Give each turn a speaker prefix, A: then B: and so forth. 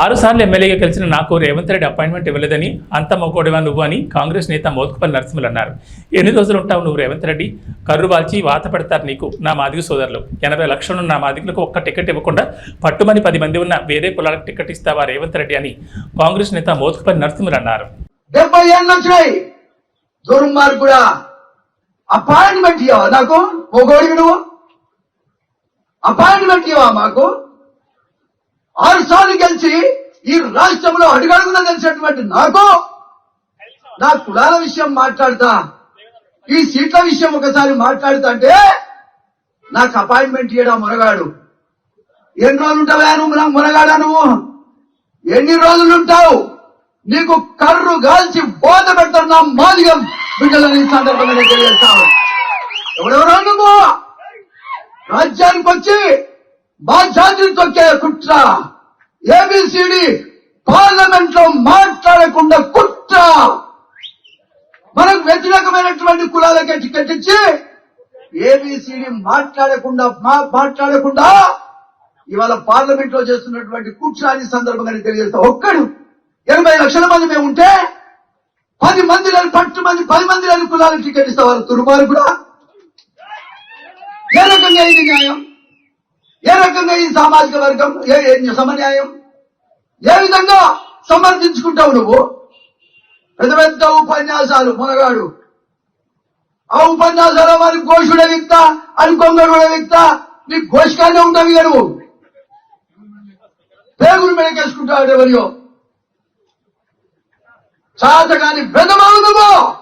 A: ఆరు సార్లు ఎమ్మెల్యేగా గెలిచిన నాకు రేవంత్ రెడ్డి అపాయింట్మెంట్ ఇవ్వలేదని అంత మొగోడివా నువ్వు అని కాంగ్రెస్ నేత మోత్కుపల్లి నరసింహులు అన్నారు. ఎన్ని రోజులు ఉంటావు నువ్వు రేవంత్ రెడ్డి? కర్రు వాల్చి వాత పెడతారు నీకు నా మాదిక సోదరులు. ఎనభై లక్షలు నా మాదిగులకు ఒక్క టికెట్ ఇవ్వకుండా పట్టుమని పది మంది ఉన్న వేరే కులాలకు టికెట్ ఇస్తావా రేవంత్ రెడ్డి అని కాంగ్రెస్ నేత మోత్కుపల్లి నరసింహులు అన్నారు.
B: డెబ్బై ఏళ్ళు వచ్చినాయి దుర్మార్గుడా అపాయింట్మెంట్ ఇవ్వవా నాకు? మొగోడివి నువ్వు? అపాయింట్మెంట్ ఇవ్వవా మాకు? సార్లు ఈ రాష్ట్రంలో అడుగడుగున తెలిసినటువంటి నాకు నా కులాల విషయం మాట్లాడతా. ఈ సీట్ల విషయం ఒకసారి మాట్లాడుతా అంటే నాకు అపాయింట్మెంట్ ఇవ్వడం మునగాడు ఎన్ని రోజులు ఉంటావా నువ్వు మునగాడా నువ్వు? ఎన్ని రోజులుంటావు? నీకు కర్రు గాల్చి బోధ పెడుతున్నా నా మాదిగం బిడ్డలని సందర్భంగా నేను తెలియజేస్తాను. ఎవడెవరో నువ్వు? రాజ్యానికి వచ్చి మా తొక్కే కుట్ర. ఏబిసిడి పార్లమెంట్లో మాట్లాడకుండా కుట్ర మనకు వ్యతిరేకమైనటువంటి కులాలకే టికెట్ ఇచ్చి ఏబిసిడి మాట్లాడకుండా మాట్లాడకుండా ఇవాళ పార్లమెంట్లో చేస్తున్నటువంటి కుట్రాన్ని సందర్భంగా తెలియజేస్తా ఒక్కడు. ఎనభై లక్షల మంది మేము ఉంటే పది మంది లేని పట్టు మంది పది మంది లేని కులాలకు టికెట్ ఇస్తారు తురుమారు కూడా. ఏ రకంగా ఇది న్యాయం? ఏ రకంగా ఈ సామాజిక వర్గం? ఏ సమన్యాయం? ఏ విధంగా సమర్థించుకుంటావు నువ్వు? పెద్ద పెద్ద ఉపన్యాసాలు మునగాడు ఆ ఉపన్యాసాల వారి ఘోషుడే వ్యక్త అని కొంగడు వ్యక్త. నీ ఘోషకానే ఉంటావు ఇక నువ్వు. పేగులు మెడకేసుకుంటావు ఎవరియో. చాతకాని పెద్ద నువ్వు?